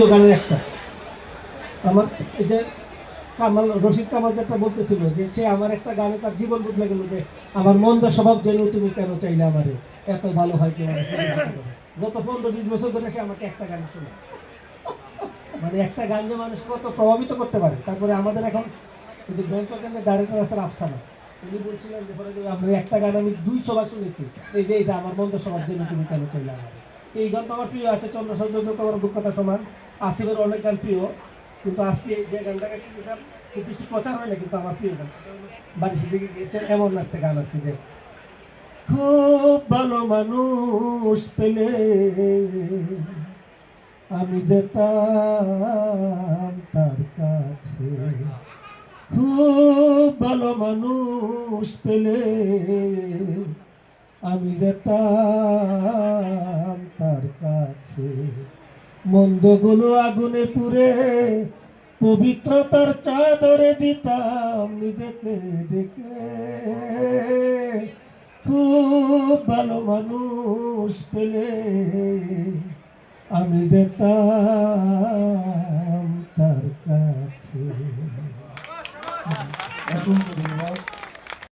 গানের একটা। আমার এই যে কামাল রশিদ কামাল যেটা বলতেছিল যে সে আমার একটা গানে তার জীবন বদলে গেল যে আমার মন্দ স্বভাব যেন তুমি কেন চাইলে আমারে? এত ভালো হয় কি গত পনেরো বিশ বছর ধরে সে আমাকে একটা গান শোনে মানে একটা গান যে মানুষ কত প্রভাবিত করতে পারে, তারপরে আমাদের এখন কিন্তু গ্রন্থকেন্দ্রের ডাইরেক্টর আসার আফসানা উনি বলছিলেন যে যে আমরা একটা গান আমি দুইশো বার শুনেছি। এই যে এটা আমার মন্দ স্বভাব জন্য তুমি কেন চাইলে আমারে? এই গানটা আমার প্রিয় আছে চন্দ্রসৌর্য তোমার অভিজ্ঞতা সমান, আসিফের অনেক গান প্রিয়, কিন্তু আজকে যে গানটাকে কিন্তু খুব বেশি প্রচার হয় না, কিন্তু আমার প্রিয় গান। বাড়ি দিকে গিয়েছেন এমন একটা গান আর কি যে, খুব ভালো মানুষ পেলে আমি যেতাম তার কাছে। খুব ভালো মানুষ পেলে আমি যেতাম যাচ্ছে মন্দগুলো আগুনে পুড়ে পবিত্রতার চাদরে দিতাম নিজেকে ডেকে খুব ভালো মানুষ পেলে আমি যেতাম তার কাছে